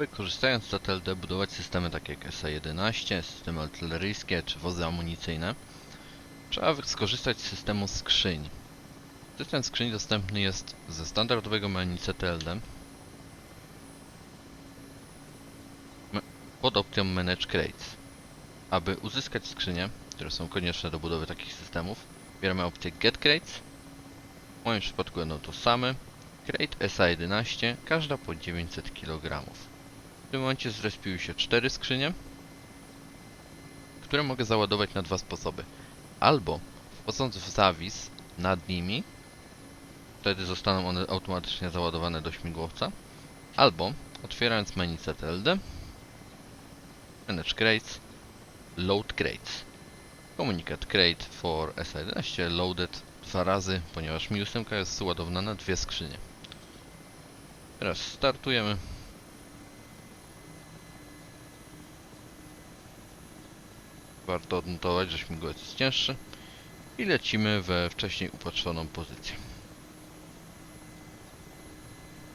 Wykorzystając TTLD budować systemy takie jak SA-11, systemy artyleryjskie czy wozy amunicyjne, trzeba skorzystać z systemu skrzyń. System skrzyń dostępny jest ze standardowego menu CTLD pod opcją Manage Crates. Aby uzyskać skrzynie, które są konieczne do budowy takich systemów, bierzemy opcję Get Crates. W moim przypadku będą to same. Crate SA-11, każda po 900 kg. W tym momencie zrespiły się cztery skrzynie, które mogę załadować na dwa sposoby. Albo wchodząc w zawis nad nimi, wtedy zostaną one automatycznie załadowane do śmigłowca, albo otwierając menu CTLD, Manage Crates, Load Crates. Komunikat Crate for SA11 loaded dwa razy, ponieważ mi jest ładowana na dwie skrzynie. Teraz startujemy. Warto odnotować, że śmigłowiec jest cięższy i lecimy we wcześniej upatrzoną pozycję.